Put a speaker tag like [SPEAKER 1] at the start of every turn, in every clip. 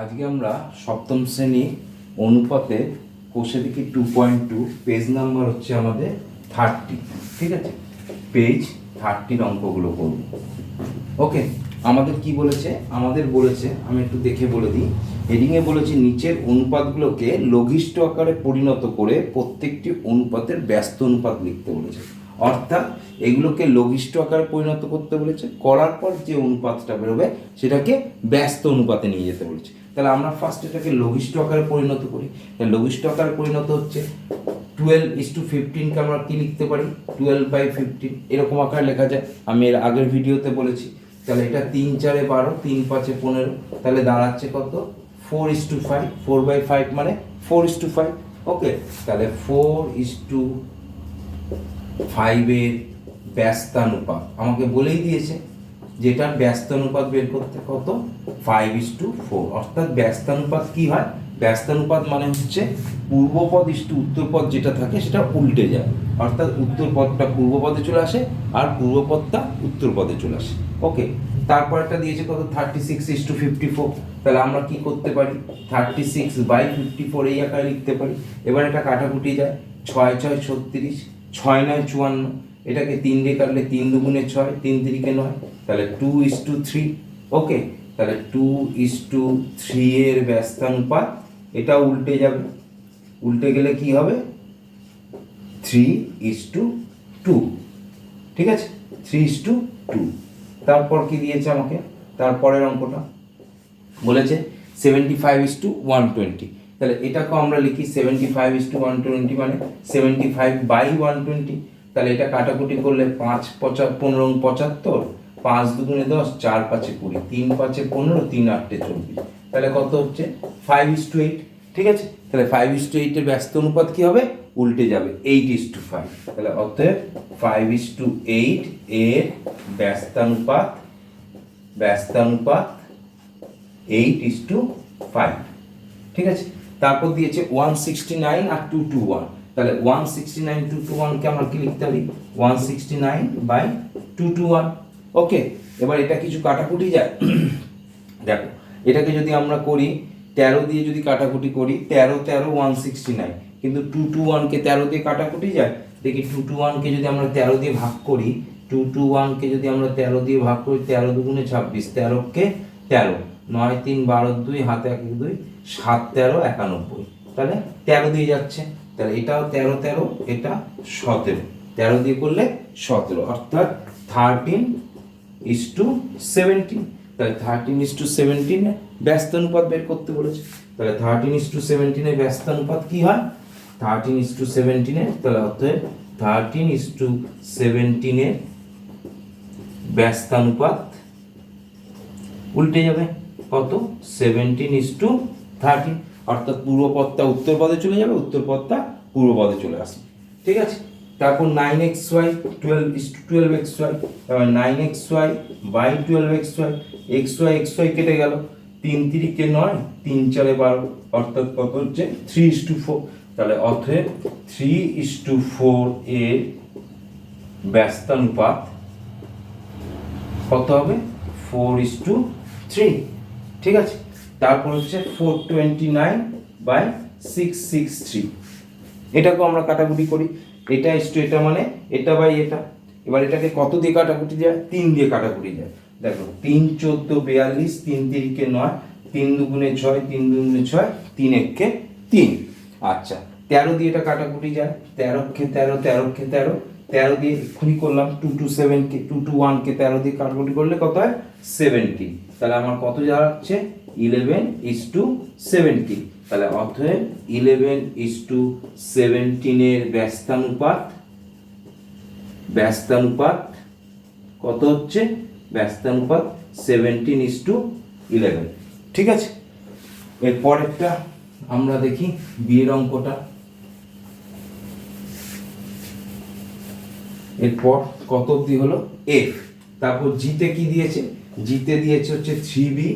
[SPEAKER 1] আজকে আমরা সপ্তম শ্রেণি অনুপাতে কোষে দেখি two point two page number হচ্ছে আমাদের থার্টি ঠিক আছে? পেজ থার্টির অঙ্কগুলো করব। ওকে আমাদের কি বলেছে? আমাদের বলেছে, আমি একটু দেখে বলে দিই। হেডিংয়ে বলেছে, নিচের অনুপাতগুলোকে লঘিষ্ঠ আকারে পরিণত করে প্রত্যেকটি অনুপাতের ব্যস্ত অনুপাত লিখতে বলেছে। অর্থাৎ এগুলোকে লঘিষ্ঠ আকারে পরিণত করতে বলেছে, করার পর যে অনুপাতটা বেরোবে, সেটাকে ব্যস্ত অনুপাতে নিয়ে যেতে বলেছে। তাহলে আমরা ফার্স্ট এটাকে লঘিষ্ঠ আকারে পরিণত করি। তাহলে লঘিষ্ঠ আকারে পরিণত হচ্ছে টুয়েলভ ইস টু ফিফটিনকে আমরা কী লিখতে পারি? টুয়েলভ বাই ফিফটিন এরকম আকারে লেখা যায়। আমি এর আগের ভিডিওতে বলেছি। তাহলে এটা তিন চারে বারো, তিন পাঁচে পনেরো। তাহলে দাঁড়াচ্ছে কত? Four is to five four by five মানে four is to five okay তাহলে ফোর ইস টু ফাইভের ব্যস্তানুপাত। আমাকে বলেই দিয়েছে। যেটার ব্যস্তানুপাত বের করতে কত? ফাইভ ইস টু ফোর অর্থাৎ ব্যস্তানুপাত কি হয়? ব্যস্তানুপাত মানে হচ্ছে পূর্বপদ ইস টু উত্তরপদ যেটা থাকে সেটা উল্টে যায়। অর্থাৎ উত্তরপদটা পূর্বপদে চলে আসে আর পূর্বপদটা উত্তরপদে চলে আসে। ওকে তারপর একটা দিয়েছে কত? Thirty six is to fifty four তাহলে আমরা কী করতে পারি? Thirty six by fifty four এই আকারে লিখতে পারি। এবার এটা কাটাকুটি যায়। ছয় ছয়, ছত্রিশ। ছয় নয়, চুয়ান্ন। এটাকে তিন দিয়ে কাটলে তিন দুগুণে ছয়, তিন তিরিকে নয়। তাহলে two is to three okay তাহলে টু ইস টু থ্রি এর ব্যস্তানুপাত, এটা উল্টে যাবে। উল্টে গেলে কি হবে? থ্রি ইস টু টু ঠিক আছে? থ্রি ইস টু টু তারপর কি দিয়েছে আমাকে? তারপরের অঙ্কটা। বলেছে seventy five is to one twenty তাহলে এটাকেও আমরা লিখি seventy five is to one twenty মানে seventy five by one twenty তাহলে এটা কাটাকুটি করলে পাঁচ পঁচা পনেরো পঁচাত্তর পাঁচ দুগুণে দশ, চার পাঁচে কুড়ি, তিন পাঁচে পনেরো, তিন আটটে চব্বিশ। তাহলে কত হচ্ছে? ফাইভ ইস টু এইট ঠিক আছে? তাহলে ফাইভ ইস টু এইটের ব্যস্ত অনুপাত কী হবে? উল্টে যাবে এইট ইস টু ফাইভ তাহলে অতএব ফাইভ ইস টু এইট এর ব্যস্তানুপাত ব্যস্তানুপাত এইট ইস টু ফাইভ ঠিক আছে? তারপর দিয়েছে ওয়ান সিক্সটি নাইন আর টু টু ওয়ান তাহলে one sixty nine two two ওয়ানকে আমরা কি লিখতে পারি? One sixty nine by two two one okay এবার এটা কিছু কাটাকুটি যায়। দেখো, এটাকে যদি আমরা করি, তেরো দিয়ে যদি কাটাকুটি করি, তেরো তেরো ওয়ান সিক্সটি নাইন কিন্তু টু টু ওয়ানকে তেরো দিয়ে কাটাকুটি যায়, দেখি টু টু ওয়ানকে যদি আমরা তেরো দিয়ে ভাগ করি টু টু ওয়ানকে যদি আমরা তেরো দিয়ে ভাগ করি, তেরো দুগুণে ছাব্বিশ তেরোকে তেরো। নয়, তিন, বারো, দুই হাতে এক দুই, সাত, তেরো, একানব্বই। তাহলে তেরো দিয়ে যাচ্ছে। তাহলে এটাও তেরো তেরো, এটা সতেরো। তেরো দিয়ে করলে সতেরো। অর্থাৎ থার্টিন ইস টু সেভেন্টিন তাহলে থার্টিন ইস টু সেভেন্টিনে ব্যস্ত অনুপাত বের করতে বলেছে। তাহলে থার্টিন ইস টু সেভেন্টিনে ব্যস্ত অনুপাত কি হয়? থার্টিন ইস টু সেভেন্টিনে তাহলে অতএব থার্টিন ইস টু সেভেন্টিনের ব্যস্তানুপাত উল্টে যাবে। কত? সেভেন্টিন ইস টু থার্টিন অর্থাৎ পূর্ব পদটা উত্তর পদে চলে যাবে, উত্তর পদটা পূর্ব পদে চলে আসবে। ঠিক আছে? তারপর nine x y twelve is to twelve x y তারপর nine x y by twelve x y x y x y কেটে গেল। তিন তিরিকে নয়, তিন চারে বারো, অর্থাৎ কত হচ্ছে? থ্রি ইস টু ফোর তাহলে অতএব থ্রি ইস টু ফোর এর ব্যস্তানুপাত কত হবে? ফোর ইস টু থ্রি ঠিক আছে? তারপর হচ্ছে four twenty nine by six six three এটাকেও আমরা কাটাকুটি করি। এটা ইস টু এটা মানে এটা বাই এটা। এবার এটাকে কত দিয়ে কাটাকুটি যায়? তিন দিয়ে কাটাকুটি যায়। দেখো, তিন চোদ্দ বিয়াল্লিশ, তিন তিরিকে নয়, তিন দুগুণে ছয়, তিন দুগুণে ছয়, তিন এককে তিন। আচ্ছা তেরো দিয়ে এটা কাটাকুটি যায়। তেরোকে তেরো তেরোকে তেরো তেরো দিয়ে এক্ষুনি করলাম টু টু সেভেনকে টু টু ওয়ানকে তেরো দিয়ে কাটাকুটি করলে কত হয়? সেভেন্টি তাহলে আমার কত দাঁড়াচ্ছে ইলেভেন ইস টু সেভেন্টি তাহলে অতএব ইলেভেন ইস টু সেভেন্টিনের ব্যস্তানুপাত ব্যস্তানুপাত কত হচ্ছে? ব্যস্তানুপাত সেভেন্টিন ইস টু ইলেভেন ঠিক আছে? এরপর একটা আমরা দেখি বিয়ের অঙ্কটা। এরপর কত অবধি হলো? এফ তারপর জিতে কি দিয়েছে? জিতে দিয়েছে হচ্ছে three b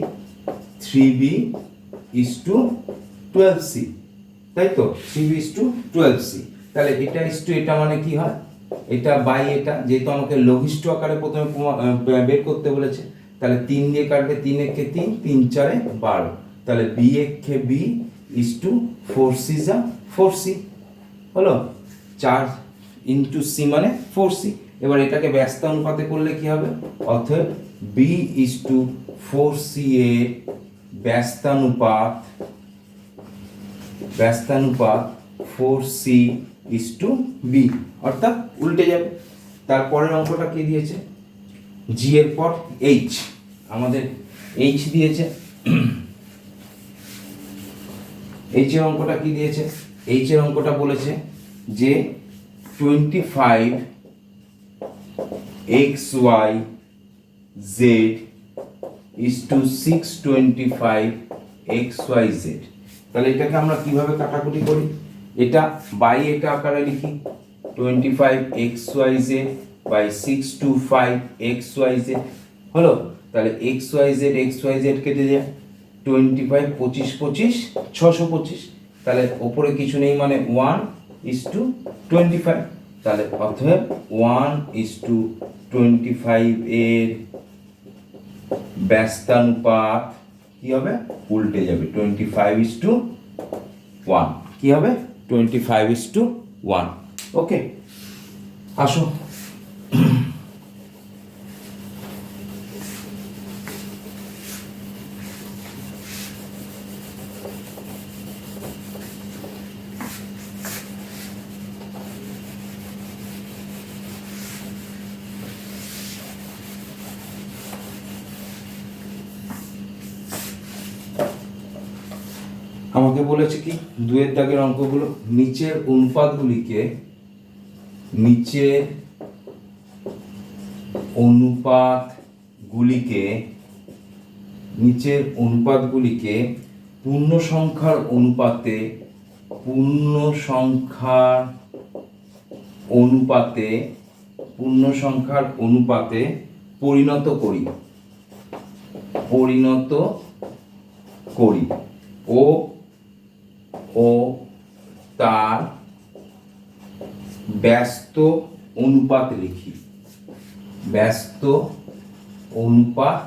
[SPEAKER 1] three b is to twelve c তাই তো three b is to twelve c তাহলে এটা ইস টু এটা মানে কি হয়? এটা বাই এটা, যেহেতু আমাকে লঘিষ্ঠ আকারে প্রথমে বের করতে বলেছে, তাহলে তিন দিয়ে কাটলে তিন একে তিন তিন চারে বারো। তাহলে বি একে b is to four c যা ফোর সি হলো? চার ইন্টু সি মানে ফোর সি এবার এটাকে ব্যস্ত অনুপাতে করলে কি হবে? অর্থাৎ b is to four c এর ব্যস্তানুপাত ব্যস্তানুপাত four c is to b, অর্থাৎ উল্টে যাবে। তারপরের অঙ্কটা কি দিয়েছে? জি এর পর এইচ। আমাদের এইচ দিয়েছে। এইচ এর অঙ্কটা কি দিয়েছে? এইচ এর অঙ্কটা বলেছে যে twenty five x y z is to six twenty five x y z. তাহলে এটাকে আমরা কীভাবে কাটাকুটি করি? এটা বাই এটা আকারে লিখি। Twenty five x y z by six two five x y z হলো? তাহলে x y z x y z কেটে যায়। টোয়েন্টি ফাইভ পঁচিশ পঁচিশ, ছশো পঁচিশ। তাহলে ওপরে কিছু নেই মানে one is to twenty five তাহলে অতএব one is to twenty five এর ব্যস্তানুপাত কি হবে? উল্টে যাবে। Twenty five is to one কি হবে? Twenty five is to one okay আসো আমাকে বলেছে কি? দুয়ের দাগের অঙ্কগুলো, নিচের অনুপাতগুলিকে নিচের অনুপাতগুলিকে নিচের অনুপাতগুলিকে পূর্ণ সংখ্যার অনুপাতে, পূর্ণ সংখ্যার অনুপাতে, পূর্ণ সংখ্যার অনুপাতে পরিণত করি। পরিণত করি। ও তার ব্যস্ত অনুপাত লিখি। ব্যস্ত অনুপাত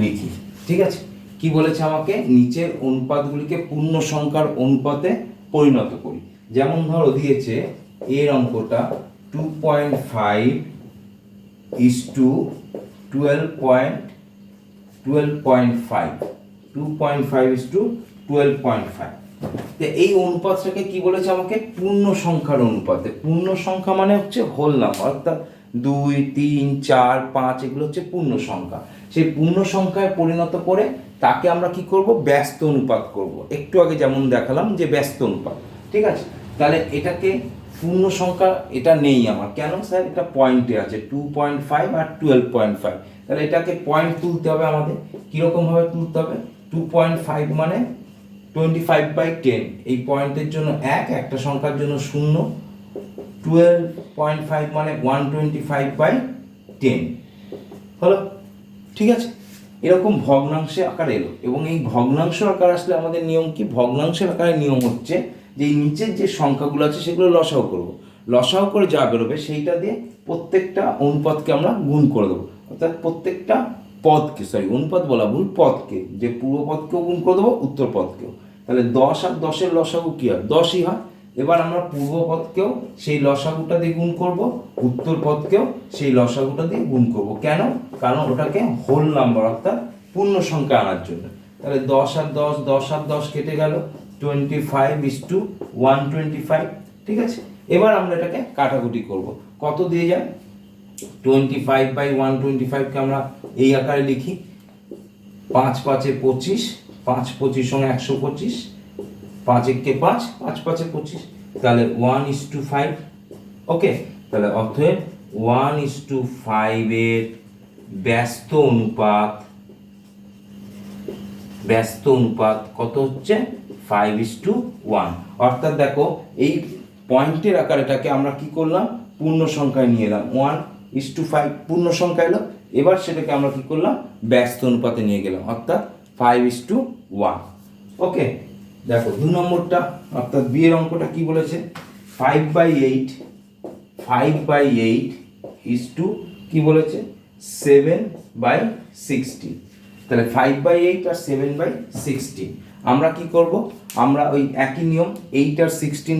[SPEAKER 1] লিখি। ঠিক আছে? কি বলেছে আমাকে? নিচের অনুপাতগুলিকে পূর্ণ সংখ্যার অনুপাতে পরিণত করি। যেমন ধরো দিয়েছে, এর অঙ্কটা two point five is to twelve point twelve point five two point five is to twelve point five এই অনুপাতটাকে কি বলেছে আমাকে? পূর্ণ সংখ্যার অনুপাতে। পূর্ণ সংখ্যা মানে হচ্ছে হোল নাম্বার অর্থাৎ দুই, তিন, চার, পাঁচ, এগুলো হচ্ছে পূর্ণ সংখ্যা। সেই পূর্ণ সংখ্যায় পরিণত করে তাকে আমরা কি করব? ব্যস্ত অনুপাত করব। একটু আগে যেমন দেখালাম যে ব্যস্ত অনুপাত। ঠিক আছে? তাহলে এটাকে পূর্ণ সংখ্যা, এটা নেই আমার। কেন স্যার? এটা পয়েন্টে আছে। টু পয়েন্ট ফাইভ আর টুয়েলভ পয়েন্ট ফাইভ তাহলে এটাকে পয়েন্ট তুলতে হবে আমাদের। কীরকমভাবে তুলতে হবে? টু পয়েন্ট ফাইভ মানে টোয়েন্টি ফাইভ বাই টেন এই পয়েন্টের জন্য এক, একটা সংখ্যার জন্য শূন্য। টুয়েলভ পয়েন্ট ফাইভ মানে one twenty five by ten হলো, ঠিক আছে? এরকম ভগ্নাংশে আকার এলো। এবং এই ভগ্নাংশ আকার আসলে আমাদের নিয়ম কি? ভগ্নাংশের আকারের নিয়ম হচ্ছে যে এই নিচের যে সংখ্যাগুলো আছে, সেগুলো লসাও করব। লসাও করে যা বেরোবে, সেইটা দিয়ে প্রত্যেকটা অনুপাতকে আমরা গুণ করে দেবো। অর্থাৎ প্রত্যেকটা পদকে সরি অনুপাত বলা ভুল, পদকে। যে পূর্ব পদকেও গুণ করে দেবো, উত্তর পদকেও। তাহলে দশ আর দশের লসাগু কী হয়? দশই হয়। এবার আমরা পূর্ব পদকেও সেই লসাগুটা দিয়ে গুণ করব, উত্তর পদকেও সেই লসাগুটা দিয়ে গুণ করব। কেন? কারণ ওটাকে হোল নাম্বার অর্থাৎ পূর্ণ সংখ্যা আনার জন্য। তাহলে দশ আর দশ দশ আর দশ কেটে গেল। Twenty five is to one twenty five ঠিক আছে? এবার আমরা এটাকে কাটাকুটি করব। কত দিয়ে যায়? Twenty five by one twenty ফাইভকে আমরা এই আকারে লিখি। পাঁচ পাঁচে পঁচিশ পাঁচ, পঁচিশ সঙ্গে একশো পঁচিশ। পাঁচ একে পাঁচ পাঁচ পাঁচে পঁচিশ। তাহলে one is to five okay তাহলে অতএব ওয়ান ইস টু ফাইভের ব্যস্ত অনুপাত ব্যস্ত অনুপাত কত হচ্ছে? ফাইভ ইস টু ওয়ান অর্থাৎ দেখো, এই পয়েন্টের আকারেটাকে আমরা কি করলাম? পূর্ণ সংখ্যায় নিয়ে এলাম। ওয়ান ইস টু ফাইভ পূর্ণ সংখ্যা এলো। এবার সেটাকে আমরা কি করলাম? ব্যস্ত অনুপাতে নিয়ে গেলাম। অর্থাৎ five is to one okay দেখো, দু নম্বরটা, অর্থাৎ বিয়ের অঙ্কটা কি বলেছে? Five by eight five by eight is to কি বলেছে? সেভেন বাই সিক্সটি তাহলে ফাইভ বাই এইট আর সেভেন বাই সিক্সটিন আমরা কি করব? আমরা ওই একই নিয়ম এইট আর সিক্সটিন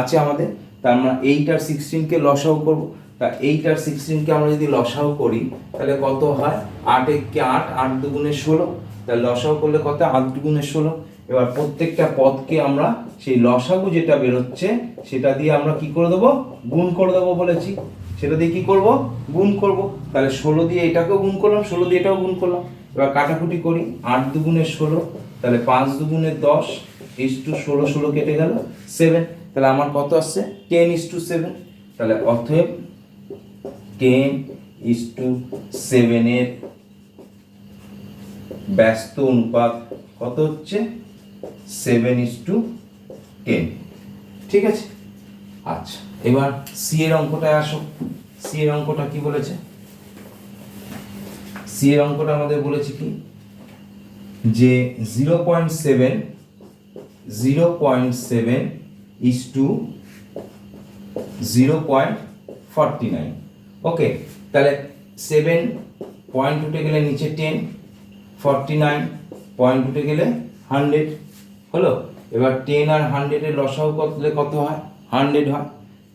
[SPEAKER 1] আছে আমাদের তা আমরা এইট আর সিক্সটিনকে লসাও করব। তা এইট আর সিক্সটিনকে আমরা যদি লসাও করি, তাহলে কত হয়? আট এককে আট আট দুগুণে ষোলো। তাহলে লসাও করলে কত? আট দুগুণে ষোলো। এবার প্রত্যেকটা পদকে আমরা সেই লসাগু যেটা বেরোচ্ছে, সেটা দিয়ে আমরা কি করে দেবো? গুণ করে দেবো বলেছি। সেটা দিয়ে কি করব? গুণ করব। তাহলে ষোলো দিয়ে এটাকেও গুণ করলাম, ষোলো দিয়ে এটাও গুণ করলাম। এবার কাটাকুটি করি। আট দুগুণে ষোলো, তাহলে পাঁচ দুগুণে দশ ইস টু ষোলো ষোলো কেটে গেল সেভেন। তাহলে আমার কত আসছে? Ten is to seven. তাহলে অতএব টেন ইস টু সেভেনের ব্যস্ত অনুপাত কত হচ্ছে? সেভেন ইস টু টেন ঠিক আছে? আচ্ছা এবার সি এর অঙ্কটায় আসো। সি এর অঙ্কটা কি বলেছে? সি এর অঙ্কটা আমাদের বলেছে কি? যে zero point seven zero point seven is to zero point forty nine okay তাহলে সেভেন পয়েন্ট উঠে গেলে নিচে টেন ফর্টি নাইন পয়েন্ট উঠে গেলে হান্ড্রেড হলো? এবার টেন আর হান্ড্রেডের লসাও করলে কত হয়? হান্ড্রেড হয়।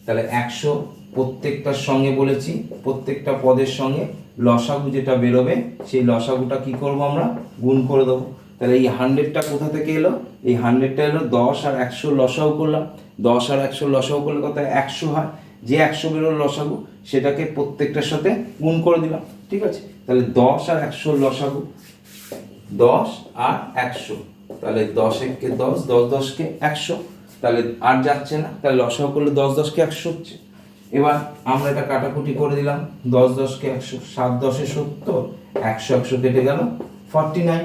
[SPEAKER 1] তাহলে একশো প্রত্যেকটার সঙ্গে বলেছি, প্রত্যেকটা পদের সঙ্গে লসাগু যেটা বেরোবে, সেই লসাগুটা কি করব আমরা? গুণ করে দেবো। তাহলে এই হান্ড্রেডটা কোথা থেকে এলো? এই হান্ড্রেডটা এলো দশ আর একশো লসাও করলাম। দশ আর একশো লসাও করলে কত একশো হয়। যে একশো বেরোলো লসাগু, সেটাকে প্রত্যেকটার সাথে গুণ করে দিলাম। ঠিক আছে? তাহলে দশ আর একশো লসাগু দশ আর একশো। তাহলে দশ এককে দশ দশ দশকে একশো। তাহলে আর যাচ্ছে না, তাহলে লসাও করলে দশ দশকে একশো হচ্ছে। এবার আমরা এটা কাটাকুটি করে দিলাম, দশ দশকে একশো, সাত দশে সত্তর, একশো একশো কেটে গেল ফর্টি নাইন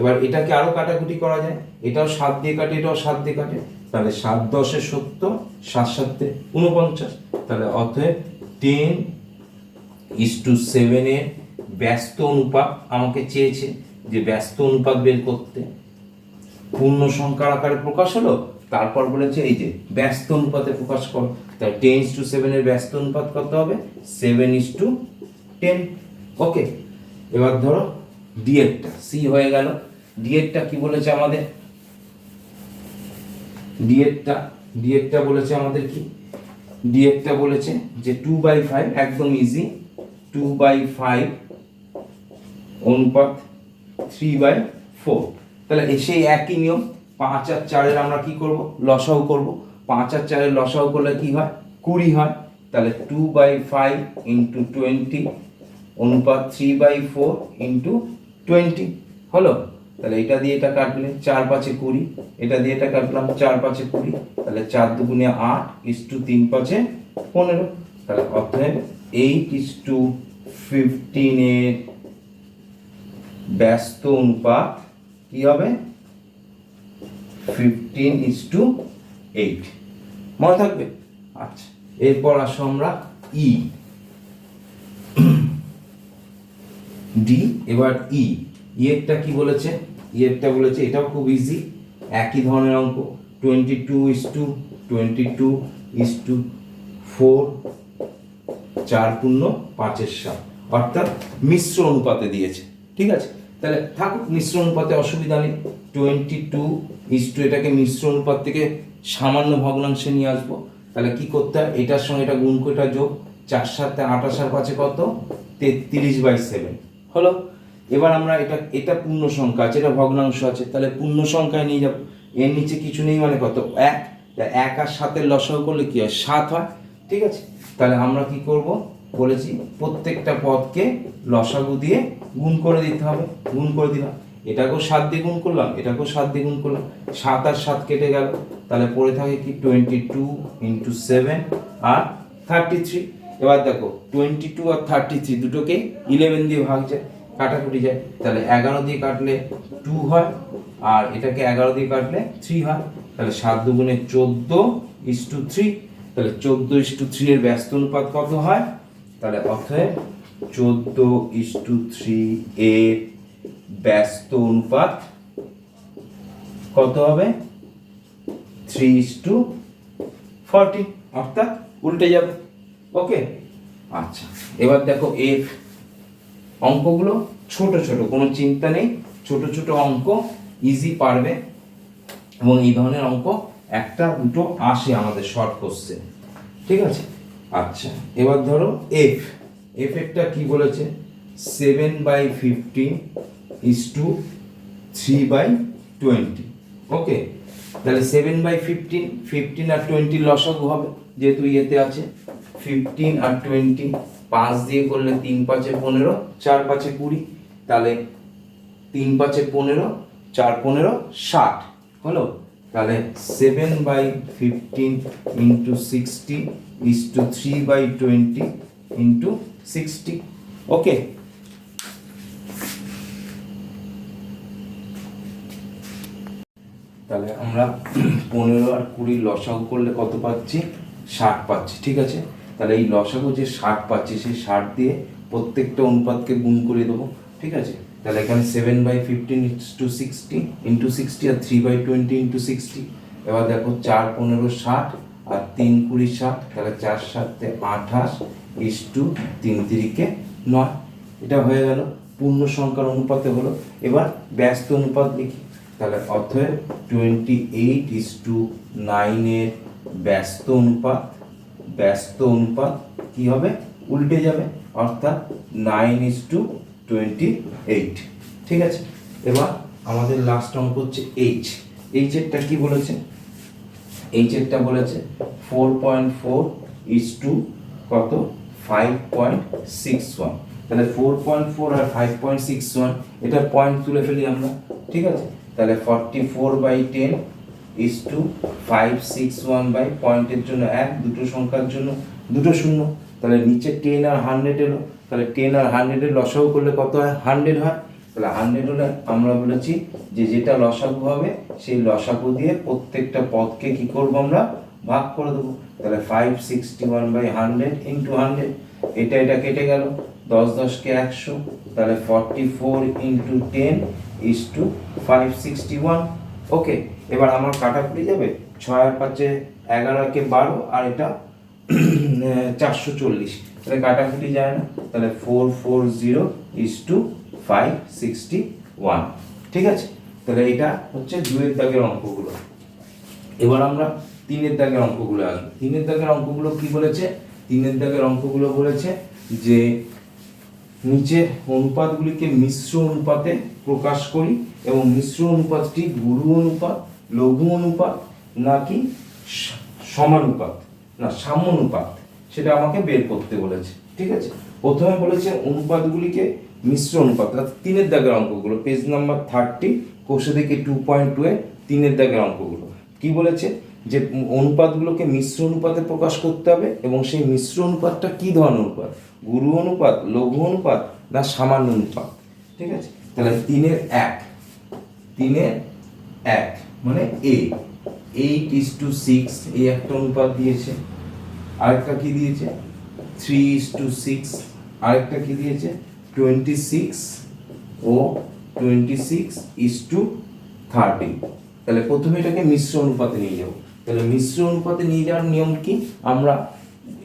[SPEAKER 1] এবার এটাকে আরও কাটাকুটি করা যায়, এটাও সাত দিয়ে কাটে, এটাও সাত দিয়ে কাটে। তাহলে সাত দশে সত্তর, সাত সাতে উনপঞ্চাশ তাহলে অতএব টেন ইস টু সেভেনের ব্যস্ত অনুপাত আমাকে চেয়েছে। যে ব্যস্ত অনুপাত বের করতে। পূর্ণ সংখ্যার আকারে প্রকাশ হলো, তারপর বলেছে এই যে ব্যস্ত অনুপাতে প্রকাশ কর তাই টেন ইস টু সেভেনের ব্যস্ত অনুপাত কত হবে? Seven is to ten okay এবার ধরো ডিএডটা সি হয়ে গেল। ডিএডটা কি বলেছে আমাদের? ডিএডটা ডিএডটা বলেছে আমাদের কি? ডিএডটা বলেছে যে টু বাই ফাইভ একদম ইজি টু বাই ফাইভ অনুপাত থ্রি বাই ফোর তাহলে সেই একই নিয়ম, পাঁচ আর চারের আমরা কি করব? লসাও করব। পাঁচ আর চারের লসাও করলে কি হয়? কুড়ি হয়। তাহলে two by five into twenty অনুপাত three by four into twenty হলো? তাহলে এটা দিয়ে এটা কাটলে চার পাঁচে কুড়ি। এটা দিয়ে এটা কাটলাম চার পাঁচে কুড়ি। তাহলে চার দুগুণে আট ইস টু তিন পাঁচে পনেরো। তাহলে অতএব এইট ইস টু ফিফটিনের ব্যস্ত অনুপাত কি হবে? ফিফটিন ইস টু এইট মনে থাকবে? আচ্ছা এরপর আসো আমরা ই ডি এবার ই ইয়েরটা কি বলেছে? ইয়েরটা বলেছে, এটাও খুব ইজি একই ধরনের অঙ্ক। Twenty two is to twenty two is to four চার পূর্ণ পাঁচের সাত। অর্থাৎ মিশ্র অনুপাতে দিয়েছে। ঠিক আছে? তাহলে থাকুক মিশ্র অনুপাতে অসুবিধা নেই। টোয়েন্টি টু ইস টু এটাকে মিশ্র অনুপাত থেকে সামান্য ভগ্নাংশে নিয়ে আসব। তাহলে কি করতে হয়? এটার সঙ্গে এটা গুণ করে এটা যোগ। চার সাথে আঠাশ আর পাঁচে কত? তেত্রিশ বাই সেভেন হলো? এবার আমরা এটা এটা পূর্ণ সংখ্যা আছে, এটা ভগ্নাংশ আছে। তাহলে পূর্ণ সংখ্যায় নিয়ে যাব। এর নিচে কিছু নেই মানে কত? এক। এক আর সাতের লসাগু করলে কি হয়? সাত হয়। ঠিক আছে? তাহলে আমরা কি করব? বলেছি প্রত্যেকটা পদকে লসাগু দিয়ে গুণ করে দিতে হবে, গুণ করে দিলাম। এটাকেও সাত দিয়ে গুণ করলাম, এটাকেও সাত দিয়ে গুণ করলাম। সাত আর সাত কেটে গেল, তাহলে পড়ে থাকে কি? টোয়েন্টি টু ইন্টু সেভেন আর থার্টি থ্রি এবার দেখো টোয়েন্টি টু আর থার্টি থ্রি দুটোকে ইলেভেন দিয়ে ভাগ যায়, কাটাকুটি যায়। তাহলে এগারো দিয়ে কাটলে টু হয়, আর এটাকে এগারো দিয়ে কাটলে থ্রি হয়। তাহলে সাত দুগুণে চোদ্দ ইস টু থ্রি তাহলে চোদ্দ ইস টু থ্রি এর ব্যস্ত অনুপাত কত হয়? তাহলে অতএব চোদ্দ ইস টু থ্রি এর ব্যস্ত অনুপাত কত হবে? থ্রি ইস টু ফর্টি, অর্থাৎ উল্টে যাবে। ওকে? আচ্ছা এবার দেখো এর অঙ্কগুলো ছোট ছোট, কোনো চিন্তা নেই। ছোট ছোট অঙ্ক ইজি পারবে। এবং এই ধরনের অঙ্ক একটা দুটো আসে আমাদের শর্ট কোশ্চেন ঠিক আছে? আচ্ছা এবার ধরো এফ এফ একটা কি বলেছে? Seven by fifteen is to three by twenty okay তাহলে সেভেন বাই ফিফটিন ফিফটিন আর টোয়েন্টি লসাগু হবে, যেহেতু ইয়েতে আছে। ফিফটিন আর টোয়েন্টি পাঁচ দিয়ে করলে তিন পাঁচে পনেরো, চার পাঁচে কুড়ি। তাহলে তিন পাঁচে পনেরো, চার পনেরো, ষাট। হলো? তাহলে seven by fifteen into sixty is to three by twenty into sixty okay তাহলে আমরা পনেরো আর কুড়ি লসাগু করলে কত পাচ্ছি? ষাট পাচ্ছি, ঠিক আছে? তাহলে এই লসাগু যে ষাট পাচ্ছি, সেই ষাট দিয়ে প্রত্যেকটা অনুপাতকে গুণ করে দেবো, ঠিক আছে? তাহলে এখানে seven by fifteen to sixty into sixty R three by twenty into sixty এবার দেখো চার, পনেরো, ষাট আর তিন কুড়ি ষাট তাহলে চার সাতে আঠাশ, ইস টু তিন তিরিকে নয়। এটা হয়ে গেল, পূর্ণ সংখ্যার অনুপাতে হলো। এবার ব্যস্ত অনুপাত লিখি। তাহলে অতএব টোয়েন্টি এইট ইস টু নাইনের ব্যস্ত অনুপাত ব্যস্ত অনুপাত কি হবে? উল্টে যাবে, অর্থাৎ nine is to twenty eight ঠিক আছে? এবার আমাদের লাস্ট অঙ্ক হচ্ছে এইচ এইচেরটা কি বলেছে? এইচেরটা বলেছে four point four is to কত? ফাইভ পয়েন্ট সিক্স ওয়ান তাহলে ফোর পয়েন্ট ফোর আর ফাইভ পয়েন্ট সিক্স ওয়ান এটা পয়েন্ট তুলে ফেলি আমরা, ঠিক আছে? তাহলে forty four by ten is to five six one by পয়েন্টের জন্য এক, দুটো সংখ্যার জন্য দুটো শূন্য। তাহলে নিচে টেন আর হান্ড্রেড এলো, তাহলে টেন আর হান্ড্রেডের লসাগু করলে কত হয়? হান্ড্রেড হয়। তাহলে হান্ড্রেড হলে আমরা বলেছি যে যেটা লসাগু হবে, সেই লসাগু দিয়ে প্রত্যেকটা পদকে কি করব আমরা? ভাগ করে দেবো। তাহলে five sixty one by hundred into hundred এটা এটা কেটে গেল। দশ দশকে একশো, তাহলে forty four into ten is to five sixty one okay এবার আমার কাটাকুটি যাবে। ছয় আর পাঁচে এগারো কে বারো, আর এটা চারশো চল্লিশ। তাহলে কাটাকুটি যায় না। তাহলে four four zero is to five sixty one ঠিক আছে? তাহলে এটা হচ্ছে দুয়ের দাগের অঙ্কগুলো। এবার আমরা তিনের দাগের অঙ্কগুলো আসব। তিনের দাগের অঙ্কগুলো কি বলেছে? তিনের দাগের অঙ্কগুলো বলেছে যে নিচের অনুপাতগুলিকে মিশ্র অনুপাতে প্রকাশ করি এবং মিশ্র অনুপাতটি গুরু অনুপাত, লঘু অনুপাত নাকি সমানুপাত, না সাম্যানুপাত সেটা আমাকে বের করতে বলেছে। ঠিক আছে? প্রথমে বলেছে অনুপাতগুলিকে মিশ্র অনুপাত, অর্থাৎ তিনের দাগের অঙ্কগুলো পেজ নাম্বার থার্টি কোষে থেকে টু পয়েন্ট টু এ তিনের দাগের অঙ্কগুলো। কি বলেছে? যে অনুপাতগুলোকে মিশ্র অনুপাতে প্রকাশ করতে হবে এবং সেই মিশ্র অনুপাতটা কি ধরনের অনুপাত? গুরু অনুপাত, লঘু অনুপাত না সামান্য অনুপাত? ঠিক আছে? তাহলে তিনের এক। তিনের এক মানে এ। এইট ইস টু সিক্স এই একটা অনুপাত দিয়েছে। আরেকটা কি দিয়েছে? থ্রি ইস টু সিক্স আরেকটা কি দিয়েছে? Twenty six O twenty six is to thirty তাহলে প্রথমে এটাকে মিশ্র অনুপাতে নিয়ে যাব তাহলে মিশ্র অনুপাতে নিয়ে যাওয়ার নিয়ম কি? আমরা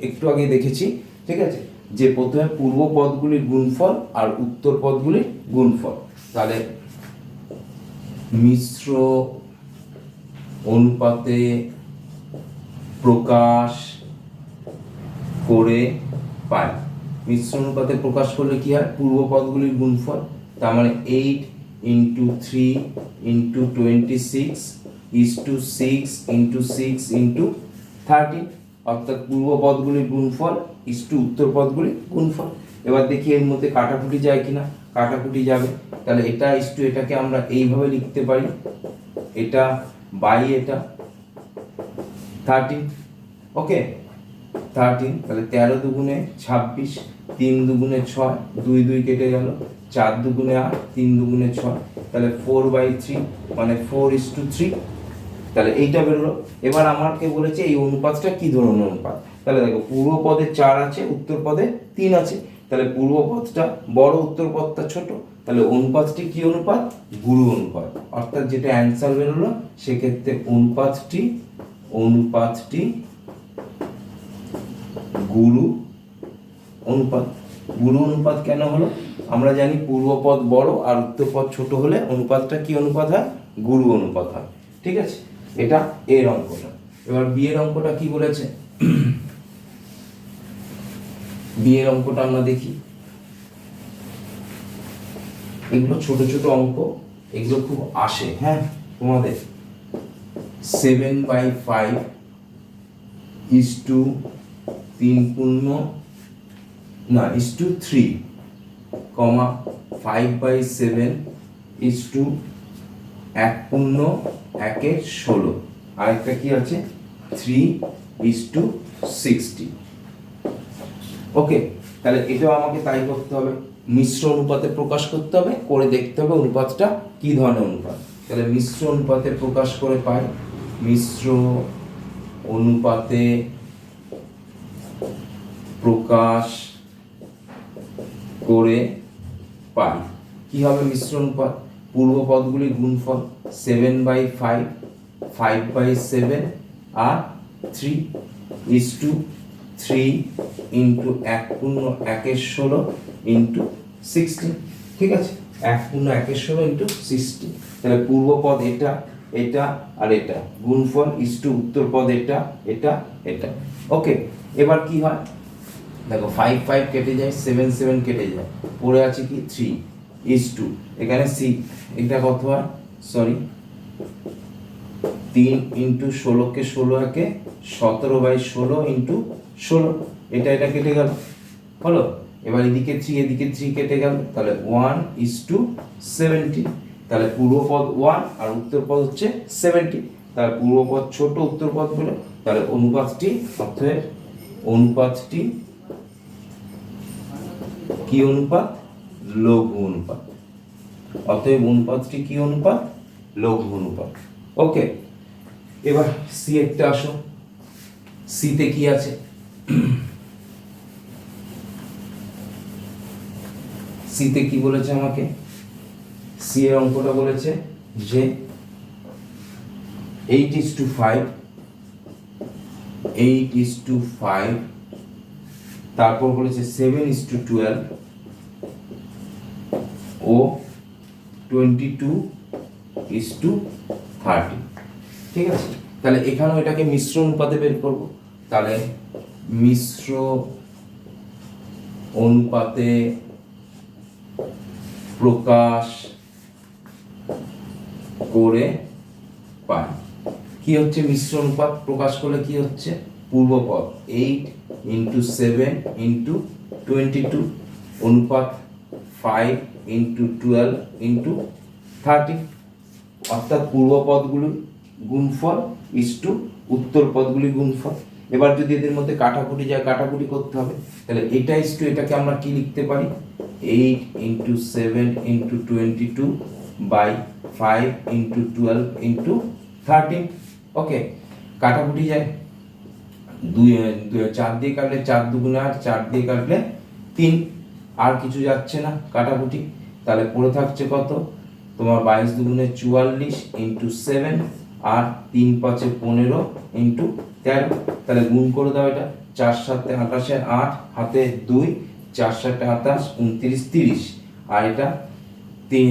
[SPEAKER 1] একটু আগে দেখেছি, ঠিক আছে? যে প্রথমে পূর্ব পদগুলির গুণফল আর উত্তর পদগুলির গুণফল। তাহলে মিশ্র অনুপাতে প্রকাশ করে পাই। মিশ্র প্রকাশ করলে কি হয়? পূর্ব পদগুলির গুণফল। তার মানে eight into three into twenty six is to six into six into thirty অর্থাৎ পূর্ব পদগুলির গুণফল ইস টু উত্তর পদগুলির গুণফল। এবার দেখি এর মধ্যে কাটাকুটি যায় কিনা। কাটাকুটি যাবে। তাহলে এটা ইস টু এটাকে আমরা এইভাবে লিখতে পারি। এটা বাই এটা থার্টিন ওকে থার্টিন তাহলে তেরো দুগুণে ছাব্বিশ, তিন দুগুণে ছয়, দুই দুই কেটে গেল, চার দুগুণে আট, তিন দুগুণে ছয়, তাহলে ফোর বাই থ্রি মানে ফোর ইস টু থ্রি তাহলে এইটা বেরোলো এবার আমাকে বলেছে এই অনুপাতটা কি ধরনের অনুপাত? তাহলে দেখো, পূর্ব পদে চার আছে, উত্তর পদে তিন আছে, তাহলে পূর্ব পদটা বড়, উত্তর পদটা ছোট, তাহলে অনুপাতটি কি অনুপাত? গুরু অনুপাত। অর্থাৎ যেটা অ্যান্সার বেরোলো সেক্ষেত্রে অনুপাতটি অনুপাতটি গুরু অনুপাত গুরু অনুপাত কেন হলো? আমরা জানি পূর্বপদ বড় আর উত্তরপদ ছোট হলে অনুপাতটা কি অনুপাত হয়? গুরু অনুপাত হয়। ঠিক আছে? এটা এর অঙ্কটা। এবার বিয়ের অঙ্কটা কি বলেছে? বিয়ের অঙ্কটা আমরা দেখি। এগুলো ছোট ছোট অঙ্ক, এগুলো খুব আসে হ্যাঁ? তোমাদের। Seven by five is to তিন পূর্ণ না is to three comma five by seven is to এক পূর্ণ একের ষোলো। আরেকটা কি আছে? Three is to sixty okay তাহলে এটাও আমাকে তাই করতে হবে। মিশ্র অনুপাতে প্রকাশ করতে হবে, করে দেখতে হবে অনুপাতটা কি ধরনের অনুপাত। তাহলে মিশ্র অনুপাতে প্রকাশ করে পাই। মিশ্র অনুপাতে প্রকাশ করে পাই। কি হবে মিশ্রণ অনুপাত পূর্ব পদগুলির গুণফল seven by five five by seven R three is to three into এক পূর্ণ একের ষোলো ইন্টু সিক্সটি ঠিক আছে? এক পূর্ণ একের ষোলো ইন্টু সিক্সটি তাহলে পূর্ব পদ এটা এটা, আর এটা। গুণফল ইস টু উত্তর পদ এটা এটা এটা। ওকে এবার কি হয়? দেখো ফাইভ ফাইভ কেটে যায় সেভেন সেভেন কেটে যায়। পড়ে আছে কি? থ্রি ইস টু এখানে সি এটা কত হয়? সরি তিন ইন্টু ষোলোকে ষোলো একে সতেরো বাই ষোলো ইন্টু ষোলো। এটা এটা কেটে গেল। হলো? এবার এদিকে থ্রি এদিকে থ্রি কেটে গেল। তাহলে ওয়ান ইস টু সেভেন্টি তাহলে পূর্বপদ ওয়ান আর উত্তরপদ হচ্ছে সেভেন্টি তাহলে পূর্বপদ ছোট উত্তরপদ বলে তাহলে অনুপাতটি অর্থের অনুপাতটি কি অনুপাত? লঘু অনুপাত। অতএব অনুপাতটি কি অনুপাত? লঘু অনুপাত। ওকে, এবার সি একটা আসো। সিতে কি আছে? সিতে কি বলেছে আমাকে? সি এর অঙ্কটা বলেছে যে eight is to five eight is to five তারপর বলেছে seven is two twelve O twenty two is to thirty ঠিক আছে? তাহলে এখানেও এটাকে মিশ্র অনুপাতে বের করব। তাহলে মিশ্র অনুপাতে প্রকাশ করে পাই। কি হচ্ছে মিশ্র অনুপাত? প্রকাশ করলে কি হচ্ছে? পূর্বপদ eight into seven into twenty two অনুপাত five into twelve into thirty অর্থাৎ পূর্ব পদগুলি গুণফল ইস টু উত্তর পদগুলি গুণফল। এবার যদি এদের মধ্যে কাটাকুটি যায়, কাটাকুটি করতে হবে, তাহলে এটা ইস টু এটাকে আমরা কি লিখতে পারি? Eight into seven into twenty two by five into twelve into thirteen okay কাটাকুটি যায়। দুই, চার দিয়ে কাটলে চার দুগুণে আট, চার দিয়ে কাটলে তিন। আর কিছু যাচ্ছে না কাটাকুটি। তাহলে পড়ে থাকছে কত? তোমার বাইশ দুগুণে চুয়াল্লিশ ইন্টু সেভেন আর তিন পাঁচে পনেরো ইন্টু তেরো। তাহলে গুণ করে দাও এটা। চার সাতে আঠাশে আট, হাতে দুই, চার সাতে আঠাশ, উনত্রিশ তিরিশ। আর এটা তিন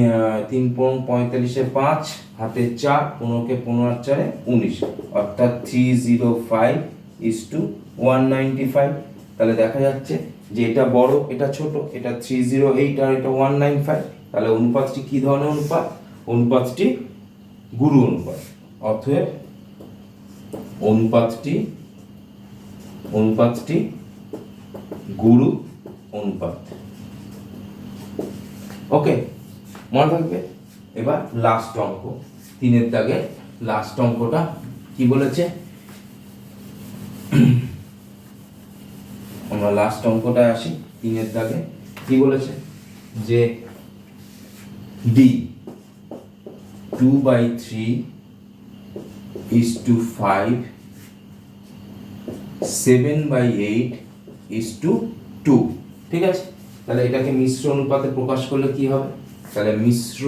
[SPEAKER 1] তিন পনেরো পঁয়তাল্লিশে পাঁচ, হাতে চার, পনেরোকে পনেরো আর চারে উনিশ। অর্থাৎ three zero five is to one ninety five তাহলে দেখা যাচ্ছে যে এটা বড়, এটা ছোট, এটা থ্রি জিরো এইট আর এটা ওয়ান নাইন ফাইভ তাহলে অনুপাতটি কি ধরনের অনুপাত? অনুপাতটি গুরু অনুপাত। অতএব অনুপাতটি অনুপাতটি গুরু অনুপাত। ওকে, মনে থাকবে? এবার লাস্ট অঙ্ক। তিনের দাগে লাস্ট অঙ্কটা কি বলেছে? আমরা লাস্ট অঙ্কটায় আসি, তিনের দাগে। কি বলেছে? যে D two by three is to five seven by eight is to two ঠিক আছে? তাহলে এটাকে মিশ্র অনুপাতে প্রকাশ করলে কি হবে? তাহলে মিশ্র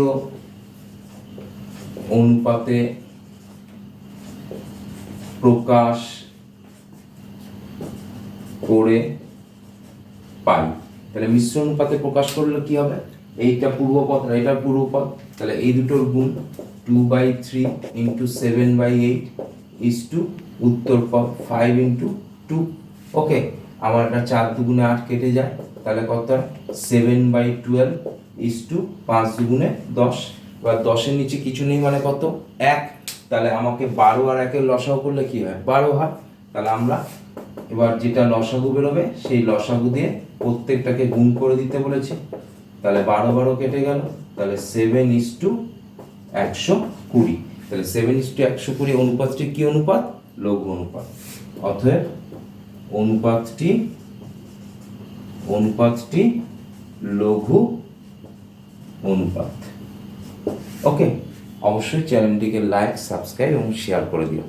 [SPEAKER 1] অনুপাতে প্রকাশ করে পাই তাহলে মিশ্র অনুপাতে প্রকাশ করলে কি হবে? এইটা পূর্বপদ আর এটা পূর্বপদ। তাহলে এই দুটোর গুণ two by three into seven by eight is to উত্তর পদ ফাইভ ইন্টু টু ওকে আমার একটা চার দুগুণে আট কেটে যায়। তাহলে কত হয়? Seven by twelve is to পাঁচ দুগুণে দশ। এবার দশের নিচে কিছু নেই মানে কত? এক। তাহলে আমাকে বারো আর একের লসাগু করলে কি হয়? বারো হয়। তাহলে আমরা এবার যেটা লসাগু বেরোবে, সেই লসাগু দিয়ে প্রত্যেকটাকে গুণ করে দিতে বলেছে। তাহলে বারো বারো কেটে গেল, তাহলে সেভেন ইস টু একশো কুড়ি। তাহলে সেভেন ইস টু একশো কুড়ি অনুপাতটি কি অনুপাত? লঘু অনুপাত। অতএব অনুপাতটি অনুপাতটি লঘু অনুপাত। ওকে অবশ্যই চ্যানেলটিকে লাইক সাবস্ক্রাইব এবং শেয়ার করে দিও।